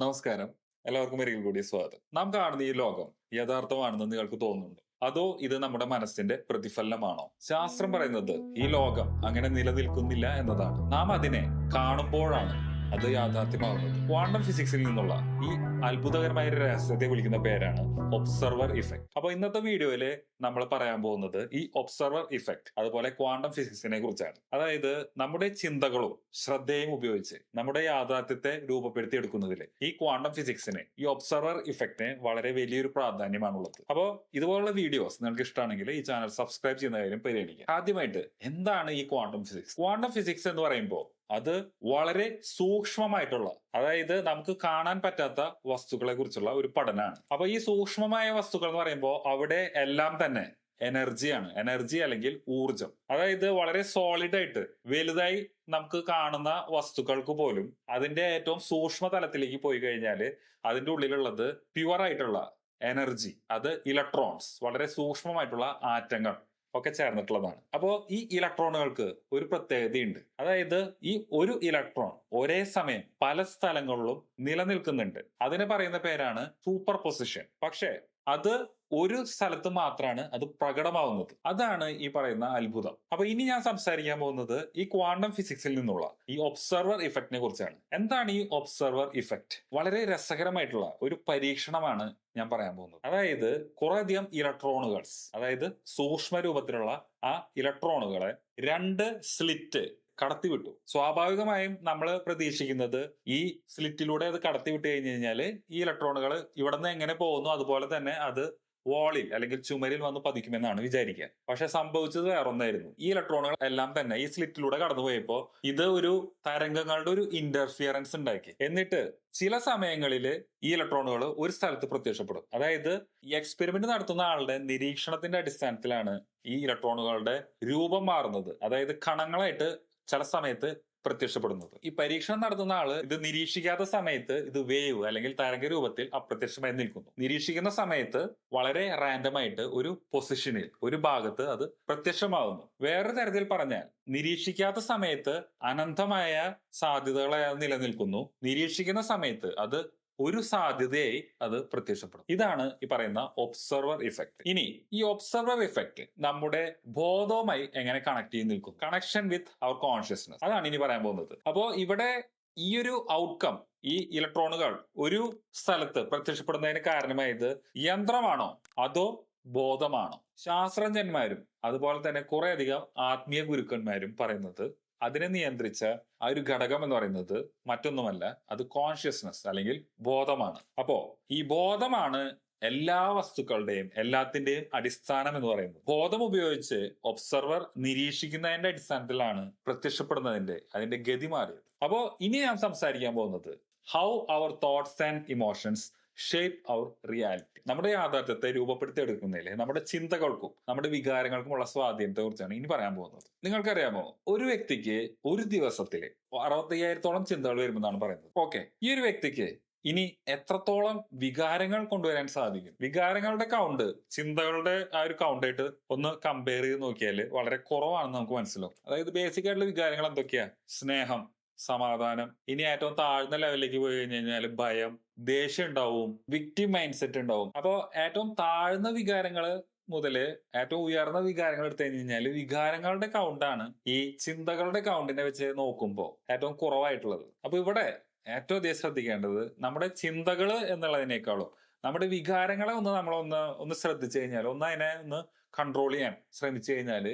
നമസ്കാരം. എല്ലാവർക്കും ഒരിക്കൽ കൂടി സ്വാഗതം. നാം കാണുന്ന ഈ ലോകം യഥാർത്ഥമാണെന്ന് നിങ്ങൾക്ക് തോന്നുന്നുണ്ട്. അതോ ഇത് നമ്മുടെ മനസ്സിന്റെ പ്രതിഫലനമാണോ? ശാസ്ത്രം പറയുന്നത് ഈ ലോകം അങ്ങനെ നിലനിൽക്കുന്നില്ല എന്നതാണ്. നാം അതിനെ കാണുമ്പോഴാണ് അത് യാഥാർത്ഥ്യമാകുന്നത് ക്വാണ്ടം ഫിസിക്സിൽ നിന്നുള്ള ഈ അത്ഭുതകരമായ ഒരു രഹസ്യത്തെ വിളിക്കുന്ന പേരാണ് ഒബ്സർവർ ഇഫക്റ്റ് അപ്പൊ ഇന്നത്തെ വീഡിയോയിൽ നമ്മൾ പറയാൻ പോകുന്നത് ഈ ഒബ്സർവർ ഇഫക്റ്റ് അതുപോലെ ക്വാണ്ടം ഫിസിക്സിനെ കുറിച്ചാണ്. അതായത് നമ്മുടെ ചിന്തകളും ശ്രദ്ധയും ഉപയോഗിച്ച് നമ്മുടെ യാഥാർത്ഥ്യത്തെ രൂപപ്പെടുത്തി എടുക്കുന്നതിൽ ഈ ക്വാണ്ടം ഫിസിക്സിന് ഈ ഒബ്സർവർ ഇഫക്റ്റിന് വളരെ വലിയൊരു പ്രാധാന്യമാണുള്ളത്. അപ്പോൾ ഇതുപോലുള്ള വീഡിയോസ് നിങ്ങൾക്ക് ഇഷ്ടമാണെങ്കിൽ ഈ ചാനൽ സബ്സ്ക്രൈബ് ചെയ്യുന്ന കാര്യം പരിഗണിക്കുക ആദ്യമായിട്ട് എന്താണ് ഈ ക്വാണ്ടം ഫിസിക്സ് ക്വാണ്ടം ഫിസിക്സ് എന്ന് പറയുമ്പോൾ അത് വളരെ സൂക്ഷ്മമായിട്ടുള്ള അതായത് നമുക്ക് കാണാൻ പറ്റാത്ത വസ്തുക്കളെ കുറിച്ചുള്ള ഒരു പഠനമാണ് അപ്പൊ ഈ സൂക്ഷ്മമായ വസ്തുക്കൾ എന്ന് പറയുമ്പോൾ അവിടെ എല്ലാം തന്നെ എനർജിയാണ് എനർജി അല്ലെങ്കിൽ ഊർജം അതായത് വളരെ സോളിഡ് ആയിട്ട് വലുതായി നമുക്ക് കാണുന്ന വസ്തുക്കൾക്ക് പോലും അതിന്റെ ഏറ്റവും സൂക്ഷ്മ തലത്തിലേക്ക് പോയി കഴിഞ്ഞാൽ അതിന്റെ ഉള്ളിലുള്ളത് പ്യുവർ ആയിട്ടുള്ള എനർജി അത് ഇലക്ട്രോൺസ് വളരെ സൂക്ഷ്മമായിട്ടുള്ള ആറ്റങ്ങൾ. ഒക്കെ ചേർന്നിട്ടുള്ളതാണ്. അപ്പോൾ ഈ ഇലക്ട്രോണുകൾക്ക് ഒരു പ്രത്യേകതയുണ്ട്. അതായത് ഈ ഒരു ഇലക്ട്രോൺ ഒരേ സമയം പല സ്ഥലങ്ങളിലും നിലനിൽക്കുന്നുണ്ട്. അതിന് പറയുന്ന പേരാണ് സൂപ്പർ പൊസിഷൻ പക്ഷേ അത് ഒരു സ്ഥലത്ത് മാത്രമാണ് അത് പ്രകടമാവുന്നത്. അതാണ് ഈ പറയുന്ന അത്ഭുതം. അപ്പൊ ഇനി ഞാൻ സംസാരിക്കാൻ പോകുന്നത് ഈ ക്വാണ്ടം ഫിസിക്സിൽ നിന്നുള്ള ഈ ഒബ്സർവർ ഇഫക്റ്റിനെ കുറിച്ചാണ്. എന്താണ് ഈ ഒബ്സർവർ ഇഫക്റ്റ് വളരെ രസകരമായിട്ടുള്ള ഒരു പരീക്ഷണമാണ് ഞാൻ പറയാൻ പോകുന്നത്. അതായത് കുറേയധികം ഇലക്ട്രോണുകൾസ് അതായത് സൂക്ഷ്മ രൂപത്തിലുള്ള ആ ഇലക്ട്രോണുകളെ രണ്ട് സ്ലിറ്റ് കടത്തിവിട്ടു. സ്വാഭാവികമായും നമ്മൾ പ്രതീക്ഷിക്കുന്നത് ഈ സ്ലിറ്റിലൂടെ അത് കടത്തിവിട്ട് കഴിഞ്ഞു കഴിഞ്ഞാൽ ഈ ഇലക്ട്രോണുകൾ ഇവിടെ നിന്ന് എങ്ങനെ പോകുന്നു അതുപോലെ തന്നെ അത് വാളിൽ അല്ലെങ്കിൽ ചുമരിൽ വന്ന് പതിക്കുമെന്നാണ് വിചാരിക്കുക. പക്ഷെ സംഭവിച്ചത് വേറൊന്നായിരുന്നു. ഈ ഇലക്ട്രോണുകൾ എല്ലാം തന്നെ ഈ സ്ലിറ്റിലൂടെ കടന്നുപോയപ്പോ ഇത് ഒരു തരംഗങ്ങളുടെ ഒരു ഇന്റർഫിയറൻസ് ഉണ്ടാക്കി. എന്നിട്ട് ചില സമയങ്ങളിൽ ഈ ഇലക്ട്രോണുകൾ ഒരു സ്ഥലത്ത് പ്രത്യക്ഷപ്പെടും. അതായത് ഈ എക്സ്പെരിമെന്റ് നടത്തുന്ന ആളുടെ നിരീക്ഷണത്തിന്റെ അടിസ്ഥാനത്തിലാണ് ഈ ഇലക്ട്രോണുകളുടെ രൂപം മാറുന്നത്. അതായത് കണങ്ങളായിട്ട് ചില സമയത്ത് പ്രത്യക്ഷപ്പെടുന്നത്. ഈ പരീക്ഷണം നടത്തുന്ന ആൾ ഇത് നിരീക്ഷിക്കാത്ത സമയത്ത് ഇത് വേവ് അല്ലെങ്കിൽ തരംഗ രൂപത്തിൽ അപ്രത്യക്ഷമായി നിൽക്കുന്നു. നിരീക്ഷിക്കുന്ന സമയത്ത് വളരെ റാൻഡമായിട്ട് ഒരു പൊസിഷനിൽ ഒരു ഭാഗത്ത് അത് പ്രത്യക്ഷമാകുന്നു വേറൊരു തരത്തിൽ പറഞ്ഞാൽ നിരീക്ഷിക്കാത്ത സമയത്ത് അനന്തമായ സാധ്യതകളെ നിലനിൽക്കുന്നു. നിരീക്ഷിക്കുന്ന സമയത്ത് അത് ഒരു സാധ്യതയായി അത് പ്രത്യക്ഷപ്പെടും ഇതാണ് ഈ പറയുന്ന ഒബ്സർവർ ഇഫക്റ്റ് ഇനി ഈ ഒബ്സർവർ ഇഫക്റ്റ് നമ്മുടെ ബോധവുമായി എങ്ങനെ കണക്ട് ചെയ്ത് നിൽക്കും? കണക്ഷൻ വിത്ത് അവർ കോൺഷ്യസ്നസ് അതാണ് ഇനി പറയാൻ പോകുന്നത്. അപ്പോ ഇവിടെ ഈ ഒരു ഔട്ട്കം ഈ ഇലക്ട്രോണുകൾ ഒരു സ്ഥലത്ത് പ്രത്യക്ഷപ്പെടുന്നതിന് കാരണമായത് യന്ത്രമാണോ? അതോ ബോധമാണോ? ശാസ്ത്രജ്ഞന്മാരും അതുപോലെ തന്നെ കുറേയധികം ആത്മീയ ഗുരുക്കന്മാരും പറയുന്നത് അതിനെ നിയന്ത്രിച്ച ആ ഒരു ഘടകം എന്ന് പറയുന്നത് മറ്റൊന്നുമല്ല അത് കോൺഷ്യസ്നസ് അല്ലെങ്കിൽ ബോധമാണ്. അപ്പോ ഈ ബോധമാണ് എല്ലാ വസ്തുക്കളുടെയും എല്ലാത്തിന്റെയും അടിസ്ഥാനം എന്ന് പറയുന്നത്. ബോധം ഉപയോഗിച്ച് ഒബ്സർവർ നിരീക്ഷിക്കുന്നതിന്റെ അടിസ്ഥാനത്തിലാണ് പ്രത്യക്ഷപ്പെടുന്നതിന്റെ അതിന്റെ ഗതി മാറിയത്. അപ്പോ ഇനി ഞാൻ സംസാരിക്കാൻ പോകുന്നത് how our thoughts and emotions shape our reality നമ്മുടെ യാഥാർത്ഥ്യത്തെ രൂപപ്പെടുത്തിയെടുക്കുന്നതിൽ നമ്മുടെ ചിന്തകൾക്കും നമ്മുടെ വികാരങ്ങൾക്കുമുള്ള സ്വാധീനത്തെ കുറിച്ചാണ് ഇനി പറയാൻ പോകുന്നത്. നിങ്ങൾക്കറിയാമോ? ഒരു വ്യക്തിക്ക് ഒരു ദിവസത്തിൽ അറുപത്തയ്യായിരത്തോളം ചിന്തകൾ വരുമെന്നാണ് പറയുന്നത്. ഓക്കെ ഈ ഒരു വ്യക്തിക്ക് ഇനി എത്രത്തോളം വികാരങ്ങൾ കൊണ്ടുവരാൻ സാധിക്കും? വികാരങ്ങളുടെ കൗണ്ട് ചിന്തകളുടെ ആ ഒരു കൗണ്ടായിട്ട് ഒന്ന് കമ്പയർ ചെയ്ത് നോക്കിയാൽ വളരെ കുറവാണെന്ന് നമുക്ക് മനസ്സിലാവും. അതായത് ബേസിക് ആയിട്ടുള്ള വികാരങ്ങൾ എന്തൊക്കെയാ? സ്നേഹം സമാധാനം. ഇനി ഏറ്റവും താഴ്ന്ന ലെവലിലേക്ക് പോയി കഴിഞ്ഞു കഴിഞ്ഞാൽ ഭയം ദേഷ്യം ഉണ്ടാവും വിക്ടിം മൈൻഡ് സെറ്റ് ഉണ്ടാവും. അപ്പോ ഏറ്റവും താഴ്ന്ന വികാരങ്ങൾ മുതൽ ഏറ്റവും ഉയർന്ന വികാരങ്ങൾ എടുത്തു കഴിഞ്ഞു കഴിഞ്ഞാൽ വികാരങ്ങളുടെ കൗണ്ടാണ് ഈ ചിന്തകളുടെ കൗണ്ടിനെ വെച്ച് നോക്കുമ്പോൾ ഏറ്റവും കുറവായിട്ടുള്ളത്. അപ്പൊ ഇവിടെ ഏറ്റവും അധികം ശ്രദ്ധിക്കേണ്ടത് നമ്മുടെ ചിന്തകൾ എന്നുള്ളതിനേക്കാളും നമ്മുടെ വികാരങ്ങളെ ഒന്ന് നമ്മളൊന്ന് ഒന്ന് ശ്രദ്ധിച്ചു കഴിഞ്ഞാൽ ഒന്ന് അതിനെ ഒന്ന് കൺട്രോൾ ചെയ്യാൻ ശ്രമിച്ചു കഴിഞ്ഞാൽ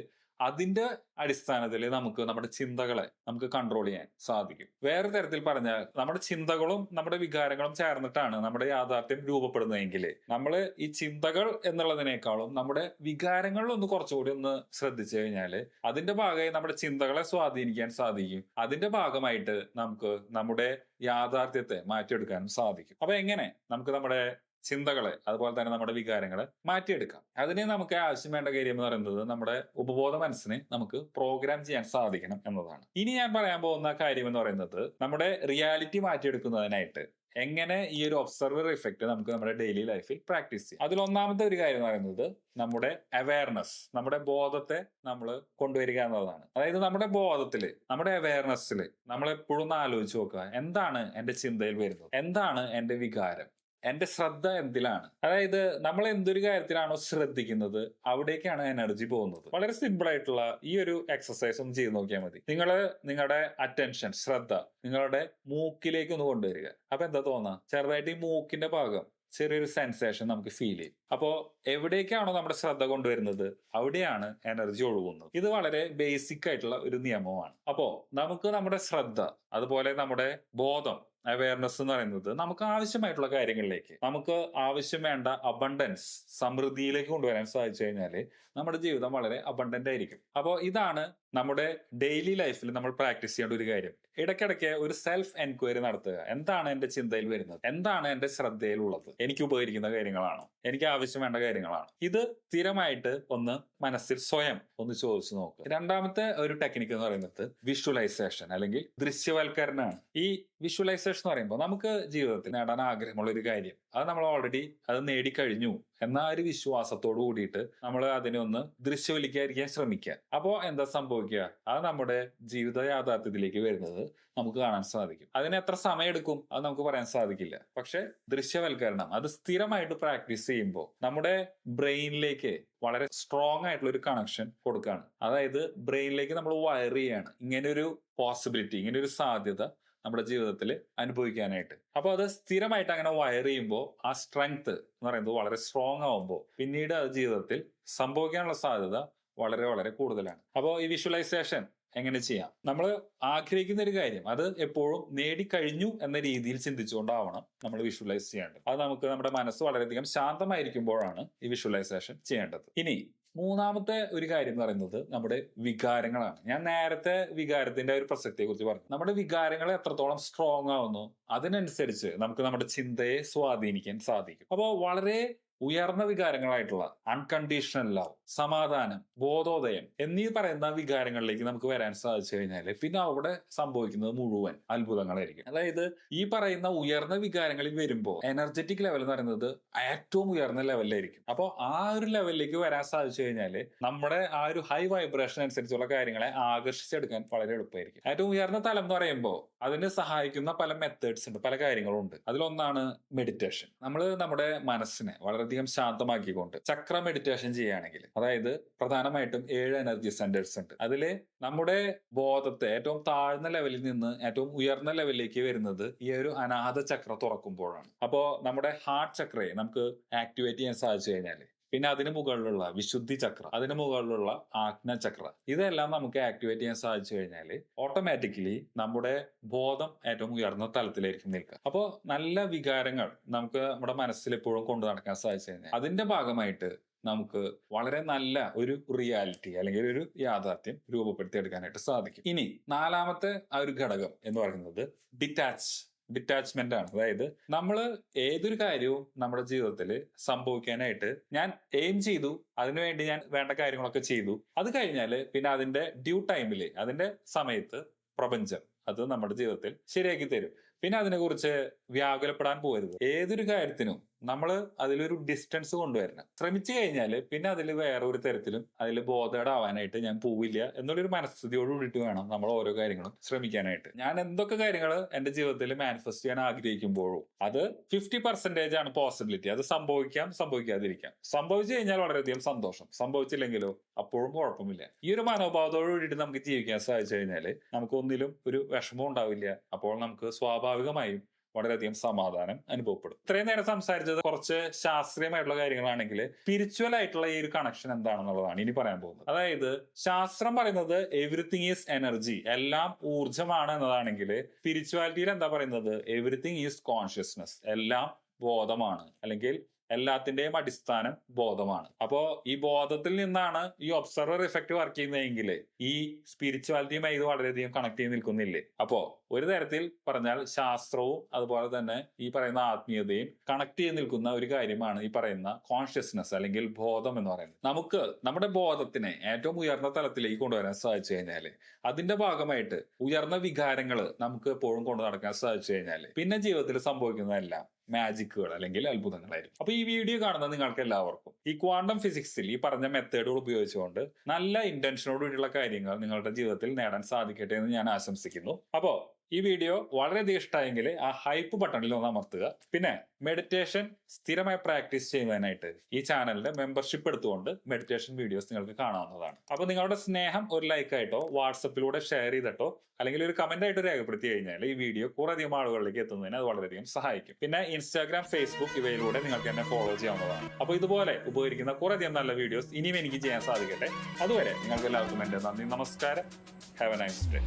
അതിന്റെ അടിസ്ഥാനത്തിൽ നമുക്ക് നമ്മുടെ ചിന്തകളെ നമുക്ക് കൺട്രോൾ ചെയ്യാൻ സാധിക്കും. വേറെ തരത്തിൽ പറഞ്ഞാൽ നമ്മുടെ ചിന്തകളും നമ്മുടെ വികാരങ്ങളും ചേർന്നിട്ടാണ് നമ്മുടെ യാഥാർത്ഥ്യം രൂപപ്പെടുന്നതെങ്കിൽ നമ്മൾ ഈ ചിന്തകൾ എന്നുള്ളതിനേക്കാളും നമ്മുടെ വികാരങ്ങളിലൊന്ന് കുറച്ചുകൂടി ഒന്ന് ശ്രദ്ധിച്ചു കഴിഞ്ഞാൽ അതിന്റെ ഭാഗമായി നമ്മുടെ ചിന്തകളെ സ്വാധീനിക്കാൻ സാധിക്കും. അതിന്റെ ഭാഗമായിട്ട് നമുക്ക് നമ്മുടെ യാഥാർത്ഥ്യത്തെ മാറ്റിയെടുക്കാനും സാധിക്കും. അപ്പൊ എങ്ങനെ നമുക്ക് നമ്മുടെ ചിന്തകളെ അതുപോലെ തന്നെ നമ്മുടെ വികാരങ്ങളെ മാറ്റിയെടുക്കാം. അതിന് നമുക്ക് ആവശ്യം വേണ്ട കാര്യം എന്ന് പറയുന്നത് നമ്മുടെ ഉപബോധ മനസ്സിനെ നമുക്ക് പ്രോഗ്രാം ചെയ്യാൻ സാധിക്കണം എന്നതാണ്. ഇനി ഞാൻ പറയാൻ പോകുന്ന കാര്യം എന്ന് പറയുന്നത് നമ്മുടെ റിയാലിറ്റി മാറ്റിയെടുക്കുന്നതിനായിട്ട് എങ്ങനെ ഈ ഒരു ഒബ്സർവർ ഇഫക്റ്റ് നമുക്ക് നമ്മുടെ ഡെയിലി ലൈഫിൽ പ്രാക്ടീസ് ചെയ്യാം. അതിൽ ഒന്നാമത്തെ ഒരു കാര്യം എന്ന് പറയുന്നത് നമ്മുടെ അവയർനെസ് നമ്മുടെ ബോധത്തെ നമ്മൾ കൊണ്ടുവരിക എന്നതാണ്. അതായത് നമ്മുടെ ബോധത്തിൽ നമ്മുടെ അവയർനെസ്സിൽ നമ്മൾ എപ്പോഴും ആലോചിച്ച് നോക്കുക എന്താണ് എന്റെ ചിന്തയിൽ വരുന്നത്? എന്താണ് എന്റെ വികാരം? എന്റെ ശ്രദ്ധ എന്തിലാണ്? അതായത് നമ്മൾ എന്തൊരു കാര്യത്തിലാണോ ശ്രദ്ധിക്കുന്നത് അവിടേക്കാണ് എനർജി പോകുന്നത്. വളരെ സിമ്പിൾ ആയിട്ടുള്ള ഈ ഒരു എക്സസൈസ് ഒന്ന് ചെയ്ത് നോക്കിയാൽ മതി. നിങ്ങൾ നിങ്ങളുടെ അറ്റൻഷൻ ശ്രദ്ധ നിങ്ങളുടെ മൂക്കിലേക്ക് ഒന്ന് കൊണ്ടുവരിക. അപ്പൊ എന്താ തോന്നാ ചെറുതായിട്ട് ഈ മൂക്കിന്റെ ഭാഗം ചെറിയൊരു സെൻസേഷൻ നമുക്ക് ഫീൽ ചെയ്യും. അപ്പോൾ എവിടേക്കാണോ നമ്മുടെ ശ്രദ്ധ കൊണ്ടുവരുന്നത് അവിടെയാണ് എനർജി ഒഴുകുന്നത്. ഇത് വളരെ ബേസിക് ആയിട്ടുള്ള ഒരു നിയമമാണ്. അപ്പോൾ നമുക്ക് നമ്മുടെ ശ്രദ്ധ അതുപോലെ നമ്മുടെ ബോധം അവയർനെസ് എന്ന് പറയുന്നത് നമുക്ക് ആവശ്യമായിട്ടുള്ള കാര്യങ്ങളിലേക്ക് നമുക്ക് ആവശ്യം വേണ്ട അബണ്ടൻസ് സമൃദ്ധിയിലേക്ക് കൊണ്ടുവരാൻ സാധിച്ചു കഴിഞ്ഞാൽ നമ്മുടെ ജീവിതം വളരെ അബണ്ടന്റ് ആയിരിക്കും. അപ്പോൾ ഇതാണ് നമ്മുടെ ഡെയിലി ലൈഫിൽ നമ്മൾ പ്രാക്ടീസ് ചെയ്യേണ്ട ഒരു കാര്യം. ഇടയ്ക്കിടയ്ക്ക് ഒരു സെൽഫ് എൻക്വയറി നടത്തുക. എന്താണ് എന്റെ ചിന്തയിൽ വരുന്നത്? എന്താണ് എന്റെ ശ്രദ്ധയിലുള്ളത്? എനിക്ക് ഉപകരിക്കുന്ന കാര്യങ്ങളാണോ? എനിക്ക് ആവശ്യം വേണ്ട കാര്യങ്ങളാണ്? ഇത് സ്ഥിരമായിട്ട് ഒന്ന് മനസ്സിൽ സ്വയം ഒന്ന് ചോദിച്ചു നോക്കുക. രണ്ടാമത്തെ ഒരു ടെക്നിക്ക് എന്ന് പറയുന്നത് വിഷ്വലൈസേഷൻ അല്ലെങ്കിൽ ദൃശ്യവൽക്കരണമാണ്. ഈ വിഷ്വലൈസേഷൻ എന്ന് പറയുമ്പോൾ നമുക്ക് ജീവിതത്തിൽ നേടാൻ ആഗ്രഹമുള്ള ഒരു കാര്യം. അത് നമ്മൾ ഓൾറെഡി അത് നേടിക്കഴിഞ്ഞു. എന്ന ഒരു വിശ്വാസത്തോട് കൂടിയിട്ട് നമ്മൾ അതിനെ ഒന്ന് ദൃശ്യവൽക്കരിക്കാൻ ശ്രമിക്കുക. അപ്പോൾ എന്താ സംഭവിക്കുക? അത് നമ്മുടെ ജീവിത യാഥാർത്ഥ്യത്തിലേക്ക് വരുന്നത് നമുക്ക് കാണാൻ സാധിക്കും. അതിന് എത്ര സമയമെടുക്കും അത് നമുക്ക് പറയാൻ സാധിക്കില്ല. പക്ഷെ ദൃശ്യവൽക്കരണം അത് സ്ഥിരമായിട്ട് പ്രാക്ടീസ് ചെയ്യുമ്പോൾ നമ്മുടെ ബ്രെയിനിലേക്ക് വളരെ സ്ട്രോങ് ആയിട്ടുള്ള ഒരു കണക്ഷൻ കൊടുക്കുകയാണ് അതായത് ബ്രെയിനിലേക്ക് നമ്മൾ വയർ ചെയ്യാണ്. ഇങ്ങനെ ഒരു പോസിബിലിറ്റി ഇങ്ങനെ ഒരു സാധ്യത നമ്മുടെ ജീവിതത്തിൽ അനുഭവിക്കാനായിട്ട്. അപ്പൊ അത് സ്ഥിരമായിട്ട് അങ്ങനെ വയർ ചെയ്യുമ്പോൾ ആ സ്ട്രെങ്ത് എന്ന് പറയുന്നത് വളരെ സ്ട്രോങ് ആവുമ്പോൾ പിന്നീട് അത് ജീവിതത്തിൽ സംഭവിക്കാനുള്ള സാധ്യത വളരെ വളരെ കൂടുതലാണ്. അപ്പോൾ ഈ വിഷ്വലൈസേഷൻ എങ്ങനെ ചെയ്യാം? നമ്മൾ ആഗ്രഹിക്കുന്ന ഒരു കാര്യം അത് എപ്പോഴും നേടിക്കഴിഞ്ഞു എന്ന രീതിയിൽ ചിന്തിച്ചുകൊണ്ടാവണം നമ്മൾ വിഷ്വലൈസ് ചെയ്യേണ്ടത്. അത് നമുക്ക് നമ്മുടെ മനസ്സ് വളരെയധികം ശാന്തമായിരിക്കുമ്പോഴാണ് ഈ വിഷ്വലൈസേഷൻ ചെയ്യേണ്ടത്. ഇനി മൂന്നാമത്തെ ഒരു കാര്യം എന്ന് പറയുന്നത് നമ്മുടെ വികാരങ്ങളാണ്. ഞാൻ നേരത്തെ വികാരത്തിന്റെ ഒരു പ്രസക്തിയെ കുറിച്ച് പറഞ്ഞു. നമ്മുടെ വികാരങ്ങൾ എത്രത്തോളം സ്ട്രോങ് ആവുന്നു അതിനനുസരിച്ച് നമുക്ക് നമ്മുടെ ചിന്തയെ സ്വാധീനിക്കാൻ സാധിക്കും. അപ്പോൾ വളരെ ഉയർന്ന വികാരങ്ങളായിട്ടുള്ള അൺകണ്ടീഷണൽ ലവ് സമാധാനം ബോധോദയം എന്നീ പറയുന്ന വികാരങ്ങളിലേക്ക് നമുക്ക് വരാൻ സാധിച്ചു കഴിഞ്ഞാൽ പിന്നെ അവിടെ സംഭവിക്കുന്നത് മുഴുവൻ അത്ഭുതങ്ങളായിരിക്കും. അതായത് ഈ പറയുന്ന ഉയർന്ന വികാരങ്ങളിൽ വരുമ്പോൾ എനർജറ്റിക് ലെവൽ എന്ന് പറയുന്നത് ഏറ്റവും ഉയർന്ന ലെവലിലായിരിക്കും അപ്പോൾ ആ ഒരു ലെവലിലേക്ക് വരാൻ സാധിച്ചു കഴിഞ്ഞാൽ നമ്മുടെ ആ ഒരു ഹൈ വൈബ്രേഷൻ അനുസരിച്ചുള്ള കാര്യങ്ങളെ ആകർഷിച്ചെടുക്കാൻ വളരെ എളുപ്പമായിരിക്കും. ഏറ്റവും ഉയർന്ന തലം എന്ന് പറയുമ്പോൾ അതിന് സഹായിക്കുന്ന പല മെത്തേഡ്സ് ഉണ്ട് പല കാര്യങ്ങളും ഉണ്ട് അതിലൊന്നാണ് മെഡിറ്റേഷൻ നമ്മൾ നമ്മുടെ മനസ്സിനെ വളരെയധികം ശാന്തമാക്കിക്കൊണ്ട് ചക്ര മെഡിറ്റേഷൻ ചെയ്യുകയാണെങ്കിൽ അതായത് പ്രധാനമായിട്ടും ഏഴ് എനർജി സെന്റേഴ്സ് ഉണ്ട്. അതിൽ നമ്മുടെ ബോധത്തെ ഏറ്റവും താഴ്ന്ന ലെവലിൽ നിന്ന് ഏറ്റവും ഉയർന്ന ലെവലിലേക്ക് വരുന്നത് ഈ ഒരു അനാഥ ചക്ര തുറക്കുമ്പോഴാണ്. അപ്പോൾ നമ്മുടെ ഹാർട്ട് ചക്രയെ നമുക്ക് ആക്ടിവേറ്റ് ചെയ്യാൻ സാധിച്ചു കഴിഞ്ഞാൽ പിന്നെ അതിന് മുകളിലുള്ള വിശുദ്ധി ചക്ര അതിന് മുകളിലുള്ള ആജ്ഞ ചക്ര. ഇതെല്ലാം നമുക്ക് ആക്ടിവേറ്റ് ചെയ്യാൻ സാധിച്ചു കഴിഞ്ഞാൽ ഓട്ടോമാറ്റിക്കലി നമ്മുടെ ബോധം ഏറ്റവും ഉയർന്ന തലത്തിലായിരിക്കും നിൽക്കുക. അപ്പോൾ നല്ല വികാരങ്ങൾ നമുക്ക് നമ്മുടെ മനസ്സിൽ എപ്പോഴും കൊണ്ടു നടക്കാൻ സാധിച്ചു കഴിഞ്ഞാൽ അതിന്റെ ഭാഗമായിട്ട് നമുക്ക് വളരെ നല്ല ഒരു റിയാലിറ്റി അല്ലെങ്കിൽ ഒരു യാഥാർത്ഥ്യം രൂപപ്പെടുത്തിയെടുക്കാനായിട്ട് സാധിക്കും. ഇനി നാലാമത്തെ ആ ഒരു ഘടകം എന്ന് പറയുന്നത് ഡിറ്റാച്ച് ഡിറ്റാച്ച്മെന്റ് ആണ്. അതായത് നമ്മൾ ഏതൊരു കാര്യവും നമ്മുടെ ജീവിതത്തിൽ സംഭവിക്കാനായിട്ട് ഞാൻ എയിം ചെയ്തു. അതിനുവേണ്ടി ഞാൻ വേണ്ട കാര്യങ്ങളൊക്കെ ചെയ്തു. അത് കഴിഞ്ഞാൽ പിന്നെ അതിന്റെ ഡ്യൂ ടൈമിൽ അതിന്റെ സമയത്ത് പ്രപഞ്ചം അത് നമ്മുടെ ജീവിതത്തിൽ ശരിയാക്കി തരും. പിന്നെ അതിനെക്കുറിച്ച് വ്യാകുലപ്പെടാൻ പോകരുത് ഏതൊരു കാര്യത്തിനും നമ്മൾ അതിലൊരു ഡിസ്റ്റൻസ് കൊണ്ടുവരണം. ശ്രമിച്ചു കഴിഞ്ഞാൽ പിന്നെ അതിൽ വേറെ ഒരു തരത്തിലും അതിൽ ബോധേടാവാനായിട്ട് ഞാൻ പോവില്ല എന്നുള്ളൊരു മനസ്ഥിതിയോട് കൂടിയിട്ട് വേണം നമ്മൾ ഓരോ കാര്യങ്ങളും ശ്രമിക്കാനായിട്ട്. ഞാൻ എന്തൊക്കെ കാര്യങ്ങൾ എന്റെ ജീവിതത്തിൽ മാനിഫെസ്റ്റ് ചെയ്യാൻ ആഗ്രഹിക്കുമ്പോഴും അത് ഫിഫ്റ്റി പെർസെന്റേജ് ആണ് പോസിബിലിറ്റി അത് സംഭവിക്കാം സംഭവിക്കാതിരിക്കാം. സംഭവിച്ചു കഴിഞ്ഞാൽ വളരെയധികം സന്തോഷം. സംഭവിച്ചില്ലെങ്കിലോ അപ്പോഴും കുഴപ്പമില്ല. ഈ ഒരു മനോഭാവത്തോട് കൂടിയിട്ട് നമുക്ക് ജീവിക്കാൻ സാധിച്ചു കഴിഞ്ഞാൽ നമുക്ക് ഒന്നിലും ഒരു വിഷമം ഉണ്ടാവില്ല. അപ്പോൾ നമുക്ക് സ്വാഭാവികമായും വളരെയധികം സമാധാനം അനുഭവപ്പെടും. ഇത്രയും നേരം സംസാരിച്ചത് കുറച്ച് ശാസ്ത്രീയമായിട്ടുള്ള കാര്യങ്ങളാണെങ്കിൽ സ്പിരിച്വൽ ആയിട്ടുള്ള ഈ ഒരു കണക്ഷൻ എന്താണെന്നുള്ളതാണ് ഇനി പറയാൻ പോകുന്നത്. അതായത് ശാസ്ത്രം പറയുന്നത് എവറിത്തിങ് ഈസ് എനർജി എല്ലാം ഊർജമാണ് എന്നതാണെങ്കിൽ സ്പിരിച്വാലിറ്റിയിൽ എന്താ പറയുന്നത്? എവറിത്തിങ് ഈസ് കോൺഷ്യസ്നസ് എല്ലാം ബോധമാണ്. അല്ലെങ്കിൽ എല്ലാത്തിന്റെയും അടിസ്ഥാനം ബോധമാണ്. അപ്പോ ഈ ബോധത്തിൽ നിന്നാണ് ഈ ഒബ്സർവർ ഇഫക്റ്റ് വർക്ക് ചെയ്യുന്നതെങ്കിൽ ഈ സ്പിരിച്വാലിറ്റിയുമായി ഇത് വളരെയധികം കണക്ട് ചെയ്ത് നിൽക്കുന്നില്ലേ? അപ്പോ ഒരു തരത്തിൽ പറഞ്ഞാൽ ശാസ്ത്രവും അതുപോലെ തന്നെ ഈ പറയുന്ന ആത്മീയതയും കണക്ട് ചെയ്ത് നിൽക്കുന്ന ഒരു കാര്യമാണ് ഈ പറയുന്ന കോൺഷ്യസ്നെസ് അല്ലെങ്കിൽ ബോധം എന്ന് പറയുന്നത്. നമുക്ക് നമ്മുടെ ബോധത്തിനെ ഏറ്റവും ഉയർന്ന തലത്തിലേക്ക് കൊണ്ടുവരാൻ സാധിച്ചു കഴിഞ്ഞാൽ അതിന്റെ ഭാഗമായിട്ട് ഉയർന്ന വികാരങ്ങൾ നമുക്ക് എപ്പോഴും കൊണ്ടു നടക്കാൻ സാധിച്ചു കഴിഞ്ഞാൽ പിന്നെ ജീവിതത്തിൽ സംഭവിക്കുന്നതെല്ലാം മാജിക്കുകൾ അല്ലെങ്കിൽ അത്ഭുതങ്ങളായിരിക്കും. അപ്പൊ ഈ വീഡിയോ കാണുന്ന നിങ്ങൾക്ക് എല്ലാവർക്കും. ഈ ക്വാണ്ടം ഫിസിക്സിൽ ഈ പറഞ്ഞ മെത്തേഡുകൾ ഉപയോഗിച്ചുകൊണ്ട് നല്ല ഇന്റൻഷനോട് കൂടിയുള്ള കാര്യങ്ങൾ നിങ്ങളുടെ ജീവിതത്തിൽ നേടാൻ സാധിക്കട്ടെ എന്ന് ഞാൻ ആശംസിക്കുന്നു. അപ്പോ ഈ വീഡിയോ വളരെയധികം ഇഷ്ടമായെങ്കിൽ ആ ഹൈപ്പ് ബട്ടണിൽ ഒന്ന് അമർത്തുക. പിന്നെ മെഡിറ്റേഷൻ സ്ഥിരമായി പ്രാക്ടീസ് ചെയ്യുന്നതിനായിട്ട് ഈ ചാനലിന്റെ മെമ്പർഷിപ്പ് എടുത്തുകൊണ്ട് മെഡിറ്റേഷൻ വീഡിയോസ് നിങ്ങൾക്ക് കാണാവുന്നതാണ്. അപ്പൊ നിങ്ങളുടെ സ്നേഹം ഒരു ലൈക്ക് ആയിട്ടോ വാട്സപ്പിലൂടെ ഷെയർ ചെയ്തിട്ടോ അല്ലെങ്കിൽ ഒരു കമന്റ് ആയിട്ട് രേഖപ്പെടുത്തി കഴിഞ്ഞാൽ ഈ വീഡിയോ കുറേയധികം ആളുകളിലേക്ക് എത്തുന്നതിന് അത് വളരെയധികം സഹായിക്കും. പിന്നെ ഇൻസ്റ്റാഗ്രാം ഫേസ്ബുക്ക് ഇവയിലൂടെ നിങ്ങൾക്ക് എന്നെ ഫോളോ ചെയ്യാവുന്നതാണ്. അപ്പോൾ ഇതുപോലെ ഉപകരിക്കുന്ന കുറേയധികം നല്ല വീഡിയോസ് ഇനിയും എനിക്ക് ചെയ്യാൻ സാധിക്കട്ടെ. അതുവരെ നിങ്ങൾക്ക് എല്ലാവർക്കും എന്റെ നന്ദി നമസ്കാരം. Have A nice day